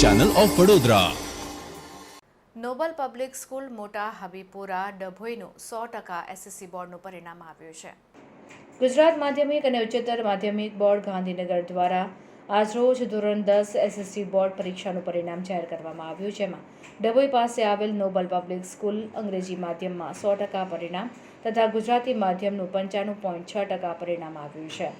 Channel of Vadodara noble public school મોટા હબીપુરા ડભોઈનું સો ટકા SSC બોર્ડનું પરિણામ આવ્યું છે. ગુજરાત માધ્યમિક અને ઉચ્ચતર માધ્યમિક બોર્ડ ગાંધીનગર દ્વારા આજરોજ ધોરણ દસ એસએસસી બોર્ડ પરીક્ષાનું પરિણામ જાહેર કરવામાં આવ્યું જેમાં ડભોઈ પાસે આવેલ નોબલ પબ્લિક સ્કૂલ અંગ્રેજી માધ્યમમાં સો ટકા પરિણામ તથા ગુજરાતી માધ્યમનું પંચાણું પોઈન્ટ છ ટકા પરિણામ આવ્યું છે.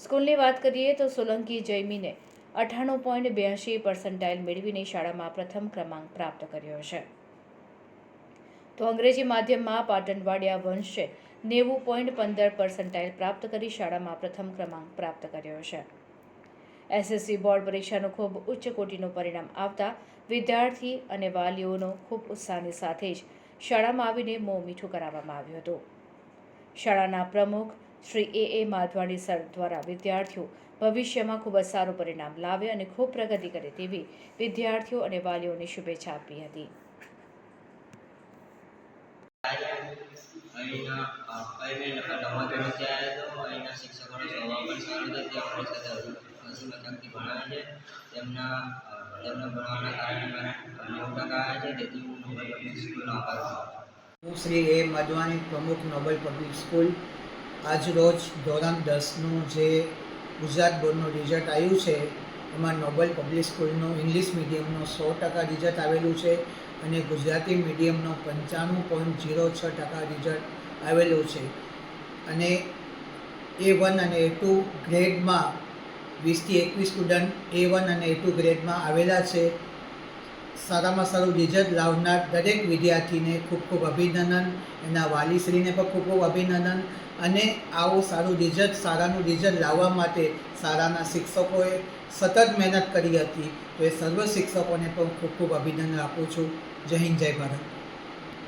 સ્કૂલની વાત કરીએ તો સોલંકી જયમીને અઠ્ઠાણું પોઈન્ટ બ્યાસી પર્સન્ટાઇલ મેળવીને શાળામાં પ્રથમ ક્રમાંક પ્રાપ્ત કર્યો છે. તો અંગ્રેજી માધ્યમમાં પાટણવાડિયા વંશે નેવું પોઈન્ટ પંદર પર્સન્ટાઇલ પ્રાપ્ત કરી શાળામાં પ્રથમ ક્રમાંક પ્રાપ્ત કર્યો છે. એસએસસી બોર્ડ પરીક્ષાનું ખૂબ ઉચ્ચ કોટીનું પરિણામ આવતા વિદ્યાર્થી અને વાલીઓનો ખૂબ ઉત્સાહની સાથે જ શાળામાં આવીને મોં મીઠું કરાવવામાં આવ્યું હતું. શાળાના પ્રમુખ શ્રી એ. એ. માધવાણી સર દ્વારા વિદ્યાર્થીઓ ભવિષ્યમાં ખૂબ જ સારું પરિણામ લાવે અને ખૂબ પ્રગતિ કરે તેવી વિદ્યાર્થીઓ અને વાલીઓને શુભેચ્છા આપી હતી. તેમના તેમના ભણવાના કારણે નેવું ટકા આવ્યા છે તેથી નોબલ પબ્લિક સ્કૂલનો આભાર હું શ્રી એ. મધવાની પ્રમુખ નોબલ પબ્લિક સ્કૂલ આજ રોજ ધોરણ દસનું જે ગુજરાત બોર્ડનું રિઝલ્ટ આવ્યું છે, એમાં નોબલ પબ્લિક સ્કૂલનું ઇંગ્લિશ મીડિયમનું સો ટકા રિઝલ્ટ આવેલું છે અને ગુજરાતી મીડિયમનું પંચાણું પોઈન્ટ ઝીરો છ ટકા રિઝલ્ટ આવેલું છે. અને એ વન અને એ ટુ ગ્રેડમાં વીસથી એકવીસ સ્ટુડન્ટ એ વન અને એ ટુ ગ્રેડમાં આવેલા છે. સારામાં સારું રિઝલ્ટ લાવનાર દરેક વિદ્યાર્થીને ખૂબ ખૂબ અભિનંદન. એના વાલીશ્રીને પણ ખૂબ ખૂબ અભિનંદન. અને આવું સારું રિઝલ્ટ સારાનું રિઝલ્ટ લાવવા માટે શાળાના શિક્ષકોએ સતત મહેનત કરી હતી. તો એ સર્વ શિક્ષકોને પણ ખૂબ ખૂબ અભિનંદન આપું છું. જય હિન્દ, જય ભારત.